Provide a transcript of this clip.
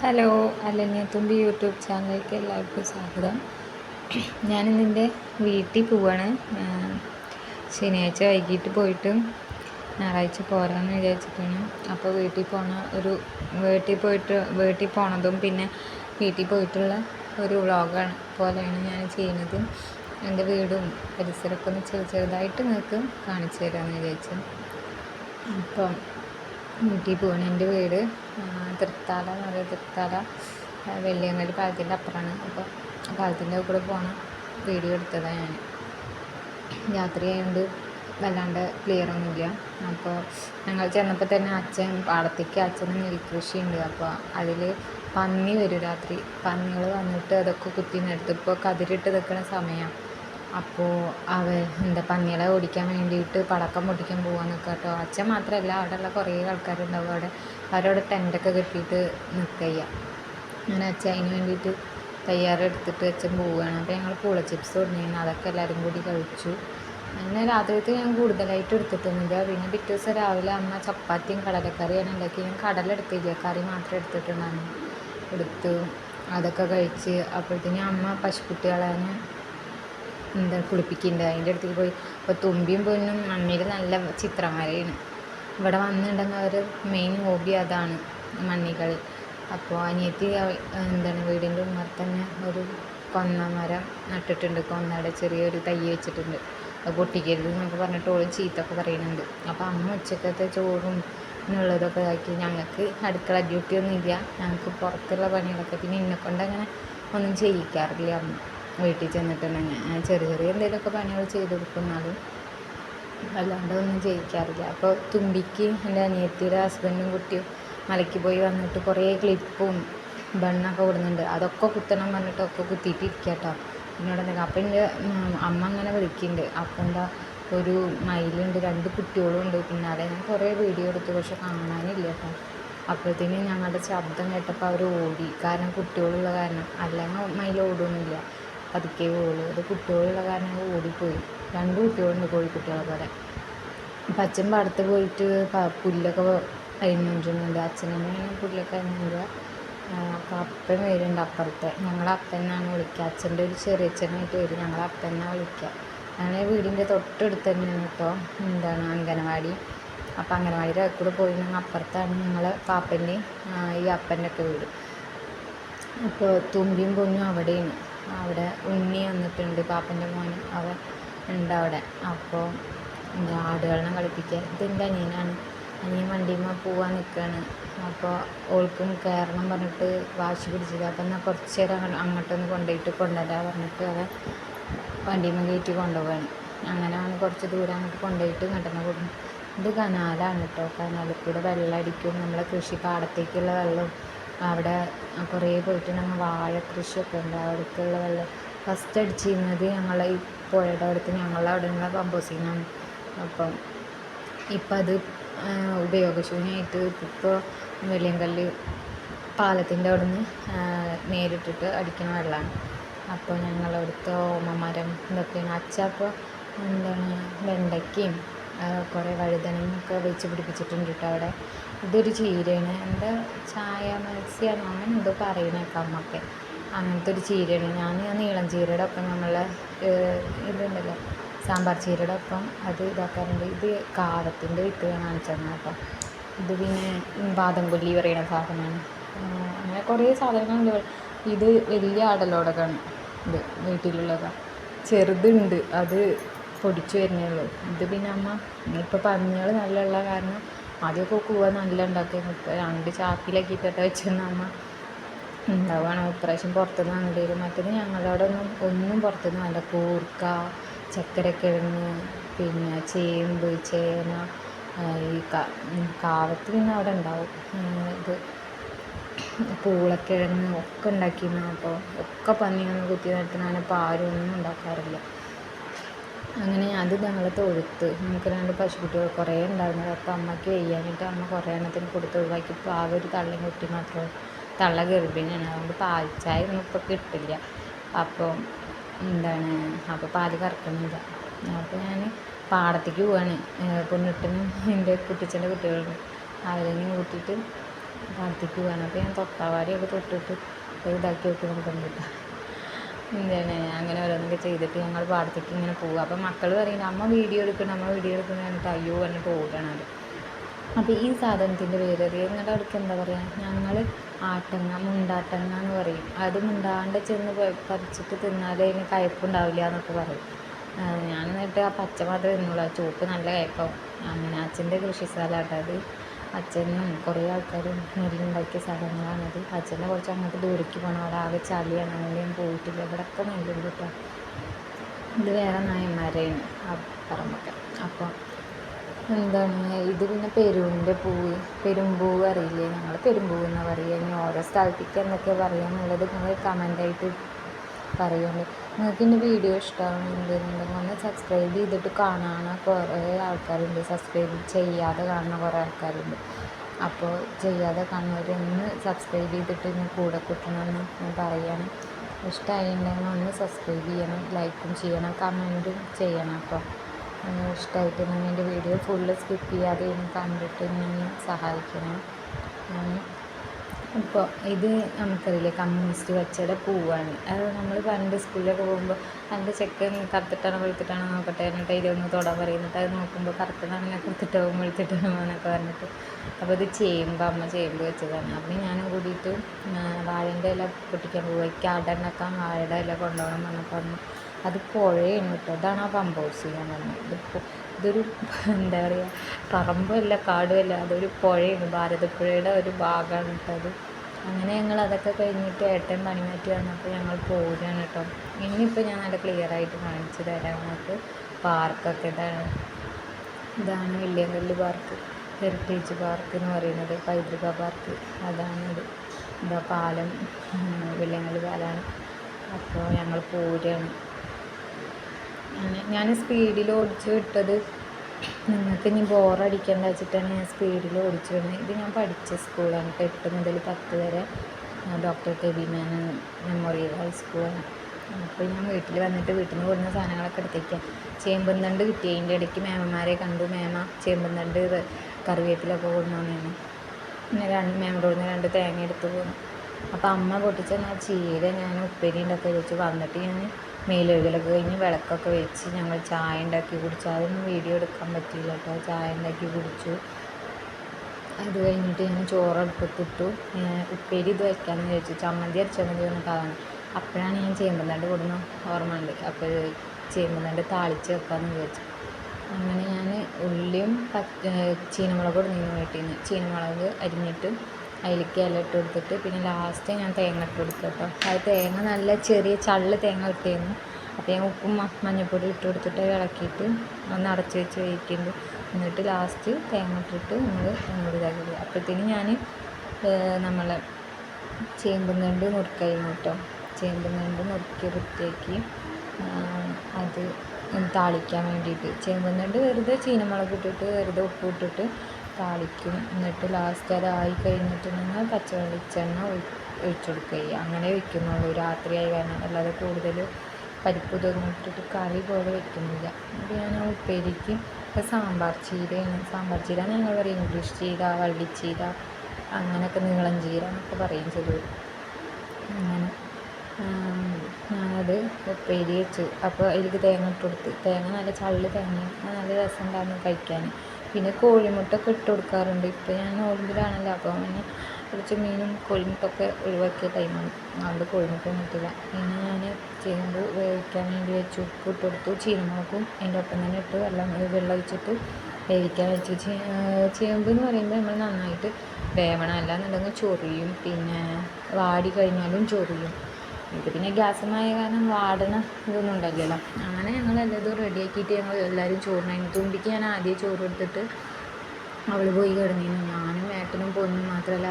Hello അലഞ്ഞത്തുമ്പി YouTube ചാനലിലേക്ക് എല്ലാവർക്കും സ്വാഗതം. ഞാനിന്നിന്റെ വീട്ടിൽ പോവാണ്. ശനിയാഴ്ച വൈകിട്ട് പോയിട്ട് ഞായറാഴ്ച പോരാമെന്ന് വിചാരിച്ചിട്ടാണ്. അപ്പോൾ വീട്ടിൽ പോണ ഒരു വീട്ടിൽ പോയിട്ട് വീട്ടിൽ പോണതും പിന്നെ വീട്ടിൽ പോയിട്ടുള്ള ഒരു വ്ളോഗാണ്. പോലെയാണ് ഞാൻ ചെയ്യുന്നത്. എന്റെ വീടും പരിസരമൊക്കെ ഒന്ന് ചെറു ചെറുതായിട്ട് നിങ്ങൾക്ക് കാണിച്ചു തരാമെന്ന് വിചാരിച്ചു. അപ്പം വീട്ടിൽ പോകണം എന്റെ വീട് തൃത്താല എന്ന് പറയുന്നത് തൃത്താല വെള്ളിയങ്ങാടി പാലത്തിന്റെ അപ്പുറമാണ് അപ്പോൾ പാലത്തിന്റെ കൂടെ പോകണം വീഡിയോ എടുത്തതാണ് ഞാൻ. രാത്രി ആയതുകൊണ്ട് വല്ലാണ്ട് ക്ലിയർ ഒന്നുമില്ല. അപ്പോൾ ഞങ്ങൾ ചെന്നപ്പോൾ തന്നെ അച്ഛൻ പാടത്തേക്ക് അച്ഛന് നെൽകൃഷി ഉണ്ട് അപ്പോൾ അതിൽ പന്നി വരും രാത്രി. പന്നികൾ വന്നിട്ട് അതൊക്കെ കുത്തി നിരത്തും ഇപ്പോൾ കതിരിട്ട് നിൽക്കുന്ന സമയമാണ് അപ്പോൾ അവ എന്താ പന്നികളെ ഓടിക്കാൻ വേണ്ടിയിട്ട് പടക്കം പൊട്ടിക്കാൻ പോകാൻ നിൽക്കുക കേട്ടോ. അച്ഛൻ മാത്രമല്ല അവിടെയുള്ള കുറേ ആൾക്കാരുണ്ടാവും. അവിടെ അവരവിടെ ടെന്റൊക്കെ കെട്ടിയിട്ട് നിൽക്കുക അങ്ങനെ അച്ഛൻ അതിന് വേണ്ടിയിട്ട് തയ്യാറെടുത്തിട്ട് അച്ഛൻ പോവുകയാണ് അപ്പോൾ ഞങ്ങൾ പൂള ചിപ്സ് കൊണ്ടുവന്നു അതൊക്കെ എല്ലാവരും കൂടി കഴിച്ചു. അങ്ങനെ രാത്രിയത്തെ ഞാൻ കൂടുതലായിട്ട് എടുത്തിട്ടൊന്നുമില്ല. പിന്നെ പിറ്റേ ദിവസം രാവിലെ അമ്മ ചപ്പാത്തിയും കടലക്കറിയാണ് ഉണ്ടാക്കി ഞാൻ കടല എടുത്തില്ല കറി മാത്രം എടുത്തിട്ടുണ്ടായിരുന്നു. എടുത്തു. അതൊക്കെ കഴിച്ച് അപ്പോഴത്തേനും അമ്മ പശുക്കുട്ടികളെ എന്താ കുളിപ്പിക്കുന്നുണ്ട് അതിന്റെ അടുത്തേക്ക് പോയി. അപ്പോൾ തുമ്പിയും പൊന്നും മണ്ണിൽ നല്ല ചിത്രമാരെയാണ് ഇവിടെ വന്നിട്ടുണ്ടെങ്കിൽ അവർ മെയിൻ ഹോബി അതാണ് മണ്ണികളി. അപ്പോൾ അനിയത്തി എന്താണ് വീടിന്റെ ഉമ്മർ തന്നെ ഒരു കൊന്ന മരം നട്ടിട്ടുണ്ട്. കൊന്നയുടെ ചെറിയൊരു തൈ വെച്ചിട്ടുണ്ട്. അത് പൊട്ടിക്കരുത് എന്നൊക്കെ പറഞ്ഞിട്ട് ഓൾ ചീത്തൊക്കെ പറയുന്നുണ്ട്. അപ്പോൾ അമ്മ ഉച്ചക്കത്തെ ചോറും എന്നുള്ളതൊക്കെ ആക്കി. ഞങ്ങൾക്ക് അടുക്കള ഡ്യൂട്ടി ഒന്നും ഇല്ല ഞങ്ങൾക്ക് പുറത്തുള്ള പണികളൊക്കെ. പിന്നെ എന്നെക്കൊണ്ട് അങ്ങനെ ഒന്നും ചെയ്യിക്കാറില്ല അമ്മ. വീട്ടിൽ ചെന്നിട്ടുണ്ടെങ്കിൽ ഞാൻ ചെറിയ ചെറിയ എന്തെങ്കിലുമൊക്കെ പണികൾ ചെയ്ത് കൊടുക്കുന്നാലും അല്ലാണ്ട് ഒന്നും ചെയ്യിക്കാറില്ല. അപ്പോൾ തുമ്പിക്ക് എന്റെ അനിയത്തിയുടെ ഹസ്ബൻഡും കുട്ടിയും മലയ്ക്ക് പോയി വന്നിട്ട് കുറേ ക്ലിപ്പും ബണ്ണൊക്കെ കൊടുക്കുന്നുണ്ട്. അതൊക്കെ കുത്തണം പറഞ്ഞിട്ട് ഒക്കെ കുത്തിയിട്ട് ഇരിക്കുക കേട്ടോ എന്നോട് എന്തെങ്കിലും അപ്പം എന്റെ അമ്മ അങ്ങനെ വിളിക്കുന്നുണ്ട്. അപ്പം എന്താ ഒരു മയിലുണ്ട് രണ്ട് കുട്ടികളും ഉണ്ട്. പിന്നെ പിന്നാലെ ഞാൻ കുറേ വീഡിയോ എടുത്തു. പക്ഷെ കാണാനില്ല കേട്ടോ. അപ്പോഴത്തേനും ഞങ്ങളുടെ ശബ്ദം കേട്ടപ്പോൾ അവർ ഓടി. കാരണം കുട്ടികളുള്ള കാരണം. അല്ലെങ്കിൽ മയിൽ ഓടുന്നില്ല പതുക്കെ പോവുള്ളൂ അത് കുട്ടികളുള്ള കാരണം ഓടിപ്പോയി. രണ്ട് കുട്ടികളുണ്ട് കോഴിക്കുട്ടികളെ പോലെ. അപ്പം അച്ഛൻ പാടത്ത് പോയിട്ട് പുല്ലൊക്കെ അരിഞ്ഞുകൊണ്ടിരുന്നുണ്ട് അച്ഛനമ്മയാണ് പുല്ലൊക്കെ അരിഞ്ഞുകൊണ്ടിരുക അപ്പം അപ്പൻ വരുന്നുണ്ട് അപ്പുറത്തെ. ഞങ്ങളെ അപ്പനാണ് വിളിക്കുക. അച്ഛന്റെ ഒരു ചെറിയച്ഛനായിട്ട് വരും. ഞങ്ങളെ അപ്പനെ വിളിക്കുക. ഞങ്ങളെ വീടിന്റെ തൊട്ടടുത്ത് തന്നെയാണ് കേട്ടോ. എന്താണ്? അംഗനവാടി. അപ്പം അംഗനവാടിയുടെ കൂടെ പോയി ഞങ്ങൾ അപ്പുറത്താണ് ഞങ്ങളെ പാപ്പന്റെയും ഈ അപ്പന്റെ ഒക്കെ വീട്. അപ്പോൾ തുമ്പിയും പൊന്നും അവിടെയാണ്. അവിടെ ഉണ്ണി വന്നിട്ടുണ്ട് പാപ്പന്റെ മോൻ അവൻ ഉണ്ട് അവിടെ. അപ്പോൾ ആടുകളെ കളിപ്പിക്കുക. ഇതെന്റെ അനിയനാണ്. അനിയൻ വണ്ടിയുമ്മ പോവാൻ നിൽക്കുകയാണ് അപ്പോൾ ഓൾക്കും കയറണം പറഞ്ഞിട്ട് വാശി പിടിച്ചത് അപ്പം എന്നാൽ കുറച്ച് നേരം അങ്ങോട്ടൊന്ന് കൊണ്ടുപോയിട്ട് കൊണ്ടുവരാൻ പറഞ്ഞിട്ട് അവൻ വണ്ടിയുമ്മ കയറ്റി കൊണ്ടുപോവാണ്. അങ്ങനെ അവൻ കുറച്ച് ദൂരം അങ്ങോട്ട് കൊണ്ടുപോയിട്ട് ഇങ്ങോട്ടന്നെ കൊടുക്കും ഇത് കനാലാണ് കേട്ടോ. കനാലിൽ കൂടെ വെള്ളം അടിക്കും. നമ്മളെ കൃഷി പാടത്തേക്കുള്ള വെള്ളം അവിടെ കുറേ പോയിട്ട് ഞങ്ങൾ വാഴ കൃഷിയൊക്കെ ഉണ്ട്. അവിടേക്കുള്ള വെള്ളം ഫസ്റ്റ് അടിച്ചിരുന്നത് ഞങ്ങൾ ഈ പുഴയുടെ അടുത്ത് ഞങ്ങളുടെ അവിടെ നിന്നുള്ള പമ്പോസിനാണ് അപ്പം ഇപ്പം അത് ഉപയോഗശൂന്യമായിട്ട് ഇപ്പോൾ വെള്ളിയങ്കല്ല് പാലത്തിന്റെ അവിടെ നിന്ന് നേരിട്ടിട്ട് അടിക്കുന്ന വെള്ളമാണ്. അപ്പോൾ ഞങ്ങളവിടുത്തെ ഓമമരം ഇതൊക്കെയാണ്. അച്ഛ അപ്പോൾ എന്താണ് വെണ്ടയ്ക്കയും കുറേ വഴുതനങ്ങയൊക്കെ വെച്ച് പിടിപ്പിച്ചിട്ടുണ്ട് കേട്ടോ അവിടെ. ഇതൊരു ചീരയാണ്. എന്താ ചായ മത്സ്യമാണോ അങ്ങനെ എന്തോ പറയുന്നേക്കാം അമ്മയൊക്കെ അങ്ങനത്തെ ഒരു ചീരയാണ് ഞാൻ നീളം ചീരയുടെ ഒപ്പം നമ്മൾ ഇതുണ്ടല്ലോ സാമ്പാർ ചീരയുടെ ഒപ്പം അത് ഇതാക്കാറുണ്ട്. ഇത് കാവത്തിന്റെ വിത്ത് കാണിച്ചു അപ്പം ഇത് പിന്നെ ബാദം കൊല്ലി പറയുന്ന സാധനമാണ്. അങ്ങനെ കുറേ സാധനങ്ങളുണ്ട്. ഇത് വലിയ ആടലോടൊക്കെയാണ് ഇത് വീട്ടിലുള്ളതാണ് ചെറുതുണ്ട്. അത് പൊടിച്ചു വരുന്നേ ഉള്ളൂ ഇത് പിന്നെ അമ്മ ഇപ്പോൾ പന്നികൾ നല്ല ഉള്ള കാരണം ആദ്യമൊക്കെ കൂവ നല്ല ഉണ്ടാക്കിയിരുന്നു ഇപ്പോൾ രണ്ട് ചാക്കിലാക്കി പെട്ട വെച്ചിരുന്ന അമ്മ ഉണ്ടാവുകയാണ് ഇപ്രാവശ്യം പുറത്തുനിന്ന് വരും മറ്റേത് ഞങ്ങളവിടെ ഒന്നും ഒന്നും പുറത്തുനിന്ന് വേണ്ട കൂർക്ക ചക്കരക്കിഴങ്ങ് പിന്നെ ചേമ്പ് ചേന ഈ കാവത്ത് പിന്നെ അവിടെ ഉണ്ടാവും ഇത് പൂളക്കിഴങ്ങ് ഒക്കെ ഉണ്ടാക്കിയിരുന്നു അപ്പോൾ ഒക്കെ പന്നിയൊന്നും കുത്തി നിർത്തുന്നതാണ് ഇപ്പോൾ ആരും ഒന്നും ഉണ്ടാക്കാറില്ല അങ്ങനെ അത് ഞങ്ങൾ തൊഴുത്ത് നമുക്ക് രണ്ട് പശുക്കുട്ടികൾ കുറേ ഉണ്ടായിരുന്നത്. അപ്പോൾ അമ്മയ്ക്ക് വയ്യാഞ്ഞിട്ട് അമ്മ കുറേ എണ്ണത്തിന് കൊടുത്ത് ഒഴിവാക്കി. ഇപ്പോൾ ആ ഒരു തള്ളയും കുട്ടി മാത്രമേ തള്ള ഗർഭിണിയാണ്. അതുകൊണ്ട് പാൽച്ചായ ഒന്നും ഇപ്പോൾ കിട്ടില്ല. അപ്പോൾ എന്താണ്? അപ്പോൾ പാൽ കറക്കുന്നില്ല അപ്പോൾ ഞാൻ പാടത്തേക്ക് പോവാണ്. പൊന്നിട്ടനും എന്റെ കുട്ടിച്ചന്റെ കുട്ടികളുണ്ട് അവരെയും കൂട്ടിയിട്ട് പാടത്തേക്ക് പോവാണ്. അപ്പോൾ ഞാൻ തൊട്ടാവാടിയൊക്കെ തൊട്ടിട്ട് ഇതാക്കി വെക്കുന്നുണ്ട് എന്താണ് അങ്ങനെ ഓരോന്നൊക്കെ ചെയ്തിട്ട് ഞങ്ങൾ പാടത്തേക്ക് ഇങ്ങനെ പോവുക. അപ്പോൾ മക്കൾ പറയുന്നത് അമ്മ വീഡിയോ എടുക്കണം അമ്മ വീഡിയോ എടുക്കണം എന്നിട്ട് അയ്യോ പറഞ്ഞിട്ട് ഓടണം അത് അപ്പോൾ ഈ സാധനത്തിന്റെ പേര് അറിയാം നിങ്ങളുടെ അവിടേക്ക് എന്താ പറയുക ഞങ്ങൾ ആട്ടങ്ങ മുണ്ടാട്ടങ്ങ എന്ന് പറയും. അത് മുണ്ടാണ്ട് ചെന്ന് പറിച്ചിട്ട് തിന്നാൽ അതിന് കയ്പ്പുണ്ടാവില്ല എന്നൊക്കെ പറയും. ഞാൻ എന്നിട്ട് ആ പച്ച മാത്രമേ തിന്നുള്ളൂ. ആ ചുവപ്പ് നല്ല കയ്പ്പാവും. അങ്ങനെ അച്ഛന്റെ കൃഷി സ്ഥലമാട്ടോ അത്. അച്ഛനും കുറേ ആൾക്കാരും നെല്ലുണ്ടാക്കിയ സ്ഥലങ്ങളാണത് അച്ഛനെ കുറച്ച് അങ്ങോട്ട് ദൂരേക്ക് പോകണം അവിടെ ആകെ ചളിയാണ്. അങ്ങനെയും പോയിട്ടില്ല. ഇവിടെയൊക്കെ നെല്ലുണ്ട് കേട്ടോ ഇത് വേറെ നായന്മാരെയാണ് ആ പറമ്പൊക്കെ. അപ്പോൾ എന്താണ്? ഇത് പിന്നെ പെരുവിന്റെ പൂവ്. പെരുമ്പൂവ് അറിയില്ലേ? ഞങ്ങൾ പെരുമ്പൂവ് എന്നാണ് പറയുക ഇനി ഓരോ സ്ഥലത്തേക്ക് എന്തൊക്കെ പറയുക എന്നുള്ളത് നിങ്ങൾ കമന്റായിട്ട് പറയുള്ളൂ നിങ്ങൾക്ക് എന്റെ വീഡിയോ ഇഷ്ടമാണെന്നുണ്ടെങ്കിൽ ഒന്ന് സബ്സ്ക്രൈബ് ചെയ്തിട്ട് കാണാൻ കുറേ ആൾക്കാരുണ്ട്. സബ്സ്ക്രൈബ് ചെയ്യാതെ കാണുന്ന കുറേ ആൾക്കാരുണ്ട്. അപ്പോൾ ചെയ്യാതെ കാണുന്നവരൊന്ന് സബ്സ്ക്രൈബ് ചെയ്തിട്ട് ഇനി കൂടെ കിട്ടണമെന്ന് ഞാൻ പറയണം. ഇഷ്ടമായിട്ടുണ്ടെങ്കിൽ ഒന്ന് സബ്സ്ക്രൈബ് ചെയ്യണം. ലൈക്കും ചെയ്യണം. കമന്റും ചെയ്യണം അപ്പോൾ. ഇഷ്ടമായിട്ടുണ്ടെങ്കിൽ എന്റെ വീഡിയോ ഫുള്ള് സ്കിപ്പ് ചെയ്യാതെ ഇനി കണ്ടിട്ട് ഇനി സഹായിക്കണം. ഇപ്പോൾ ഇത് നമുക്കറിയില്ലേ കമ്മ്യൂണിസ്റ്റ് കച്ചവട പൂവാണ്. അത് നമ്മൾ പണ്ട് സ്കൂളിലൊക്കെ പോകുമ്പോൾ അതിന്റെ ചെക്കൻ കറുത്തിട്ടാണോ വെളുത്തിട്ടാണോ നോക്കട്ടെ എന്നിട്ട് ഇതൊന്ന് തൊടാൻ പറയുന്നിട്ട് അത് നോക്കുമ്പോൾ കറുത്തിട്ടാണെങ്കിൽ കറുത്തിട്ടാവും വെളുത്തിട്ടാണോ എന്നൊക്കെ പറഞ്ഞിട്ട്. അപ്പോൾ ഇത് ചേമ്പ് അമ്മ ചേമ്പ് വെച്ചതാണ്. അപ്പം ഞാനും കൂടിയിട്ട് വാഴേന്റെ ഇല പൊട്ടിക്കാൻ പോവുക എനിക്ക് അടനക്കാൻ വാഴയുടെ ഇല കൊണ്ടുപോകണം എന്നൊക്കെ പറഞ്ഞു. അത് പുഴയാണ് കേട്ടോ. അതാണ് ആ പമ്പ് ഹൗസ് ഞാൻ പറഞ്ഞത്. ഇതിപ്പോൾ ഇതൊരു എന്താ പറയുക പറമ്പല്ല കാടുമല്ല അതൊരു പുഴയാണ്. ഭാരതപ്പുഴയുടെ ഒരു ഭാഗമാണ് കേട്ടോ അത്. അങ്ങനെ ഞങ്ങൾ അതൊക്കെ കഴിഞ്ഞിട്ട് ഏട്ടൻ പണി മാറ്റി വന്നപ്പോൾ ഞങ്ങൾ പോരുകയാണ് കേട്ടോ. ഇനിയിപ്പോൾ ഞാൻ നല്ല ക്ലിയർ ആയിട്ട് കാണിച്ചു തരാം നമുക്ക് പാർക്കൊക്കെ ഇതാണ്. ഇതാണ് വെള്ളിയങ്കല്ല് പാർക്ക്. ഹെറിറ്റേജ് പാർക്ക് എന്ന് പറയുന്നത് പൈതൃക പാർക്ക് അതാണിത് ഇതാ. പാലം. വെള്ളിയങ്കല്ല് പാലമാണ് അപ്പോൾ ഞങ്ങൾ പോരുകയാണ് ഞാൻ സ്പീഡിൽ ഓടിച്ചു വിട്ടത് നിങ്ങൾക്ക് ഇനി ബോറടിക്കേണ്ട വെച്ചിട്ടാണ് ഞാൻ സ്പീഡിൽ ഓടിച്ചു വിടുന്നത് ഇത് ഞാൻ പഠിച്ച സ്കൂളാണ് എട്ട് മുതൽ പത്ത് വരെ doctor K B Menon memorial ഹൈസ്കൂളാണ് അപ്പോൾ ഞാൻ വീട്ടിൽ വന്നിട്ട് വീട്ടിൽ നിന്ന് കൊടുക്കുന്ന സാധനങ്ങളൊക്കെ എടുത്തേക്കാം. ചേമ്പന്തണ്ട് കിട്ടി. അതിന്റെ ഇടയ്ക്ക് മേമന്മാരെ കണ്ടു. മേമ ചേമ്പന്തണ്ട് കറിവേപ്പിലൊക്കെ കൊണ്ടുവന്നു പിന്നെ രണ്ട് നിന്ന് രണ്ട് തേങ്ങ എടുത്ത് പോകുന്നു അപ്പോൾ അമ്മ പൊട്ടിച്ച ആ ചീര ഞാൻ ഉപ്പേരി ഉണ്ടാക്കി വെച്ച് വന്നിട്ട് ഞാൻ മേലൊഴുകലൊക്കെ കഴിഞ്ഞ് വിളക്കൊക്കെ വെച്ച് ഞങ്ങൾ ചായ ഉണ്ടാക്കി കുടിച്ചു. അതൊന്നും വീഡിയോ എടുക്കാൻ പറ്റിയില്ല കേട്ടോ. ചായ ഉണ്ടാക്കി കുടിച്ചു. അത് കഴിഞ്ഞിട്ട് ഞാൻ ചോറ് അടുപ്പത്തിട്ടു. ഉപ്പേരി ഇത് വയ്ക്കാമെന്ന് ചോദിച്ചു ചമ്മന്തി അരച്ചാൽ മതി പറഞ്ഞിട്ട് അതാണ്. അപ്പോഴാണ് ഞാൻ ചേമ്പന്തണ്ട് കൊടുന്ന ഓർമ്മ ഉണ്ട് അപ്പോൾ ചേമ്പന്തണ്ട് താളിച്ച് വെക്കാമെന്ന് വിചാരിച്ചു. അങ്ങനെ ഞാൻ ഉള്ളിയും പച്ച ചീനമുളക് കൊടുന്നു വീട്ടിൽ നിന്ന് ചീനമുളക് അരിഞ്ഞിട്ട് അതിലേക്ക് ഇല ഇട്ട് കൊടുത്തിട്ട് പിന്നെ ലാസ്റ്റ് ഞാൻ തേങ്ങ ഇട്ട് കൊടുക്കുക കേട്ടോ. അത് തേങ്ങ നല്ല ചെറിയ ചള്ള് തേങ്ങ ഇട്ടിരുന്നു. അപ്പോൾ ഞാൻ ഉപ്പും മഞ്ഞൾപ്പൊടി ഇട്ട് കൊടുത്തിട്ട് ഇളക്കിയിട്ട് ഒന്ന് അടച്ച് വെച്ച് വേവിക്കുന്നുണ്ട് എന്നിട്ട് ലാസ്റ്റ് തേങ്ങ ഇട്ടിട്ട് നമ്മൾ ഒന്നുകൂടി ഇതാക്കി അപ്പോഴത്തേന് ഞാൻ നമ്മളെ ചേമ്പും തണ്ട് നുറുക്കായിരുന്നു കേട്ടോ. ചേമ്പും തണ്ട് നുറുക്കി വൃത്തിയാക്കി അത് താളിക്കാൻ വേണ്ടിയിട്ട്. ചേമ്പും വെറുതെ ചീനമുളക് ഇട്ടിട്ട് വെറുതെ ഉപ്പ് ഇട്ടിട്ട് താളിക്കും. എന്നിട്ട് ലാസ്റ്റ് അതായി കഴിഞ്ഞിട്ടുണ്ടെങ്കിൽ പച്ച വെളിച്ചെണ്ണ ഒഴിച്ചെടുക്കുക അങ്ങനെ വെക്കുന്നുള്ളൂ. രാത്രിയായി കാരണം അല്ലാതെ കൂടുതൽ പരിപ്പ് ഇതൊന്നും കറി പോലെ വെക്കുന്നില്ല. അപ്പം ഞാൻ ഉപ്പേരിക്ക് ഇപ്പോൾ സാമ്പാർ ചീരയാണ്. സാമ്പാർ ചീര ഞങ്ങൾ പറയും. ഇംഗ്ലീഷ് ചീര വള്ളിച്ചീര അങ്ങനെയൊക്കെ നീളം ചീര എന്നൊക്കെ പറയും ചിലർ അങ്ങനെ ഞാനത് ഉപ്പേരി വെച്ചു. അപ്പോൾ എനിക്ക് തേങ്ങ ഇട്ട് കൊടുത്ത്. തേങ്ങ നല്ല ചള്ളി തേങ്ങ നല്ല നല്ല രസമുണ്ടായിരുന്നു കഴിക്കാൻ. പിന്നെ കോഴിമുട്ട ഒക്കെ ഇട്ട് കൊടുക്കാറുണ്ട്. ഇപ്പോൾ ഞാൻ നോമ്പിലാണല്ലോ അപ്പോൾ അങ്ങനെ കുറച്ച് മീനും കോഴിമുട്ടൊക്കെ ഒഴിവാക്കിയ ടൈമാണ്. അവിടെ കോഴിമുട്ട ഒന്നും ഇട്ടില്ല പിന്നെ ഞാൻ ചേമ്പ് വേവിക്കാൻ വേണ്ടി വെച്ച്. ഉപ്പ് ഇട്ട് കൊടുത്തു. ചീനമുളകും അതിന്റെ ഒപ്പം തന്നെ ഇട്ട് വെള്ളം വെള്ളം ഒഴിച്ചിട്ട് വേവിക്കാൻ വെച്ചു. ചേമ്പ് എന്ന് പറയുമ്പോൾ നമ്മൾ നന്നായിട്ട് വേവണം. അല്ലാന്നുണ്ടെങ്കിൽ ചൊറിയും. പിന്നെ വാടി കഴിഞ്ഞാലും ചൊറിയും. ഇത് പിന്നെ ഗ്യാസുമായ കാരണം വാടണ ഇതൊന്നും ഉണ്ടാവില്ലല്ലോ അങ്ങനെ ഞങ്ങൾ എല്ലാതും റെഡിയാക്കിയിട്ട് ഞങ്ങൾ എല്ലാവരും ചോറിനായിരുന്നു തുമ്പിക്ക് ഞാൻ ആദ്യം ചോറ് എടുത്തിട്ട് അവൾ പോയി കിടന്നിരുന്നു ഞാനും ഏട്ടനും പൊന്നും മാത്രമല്ല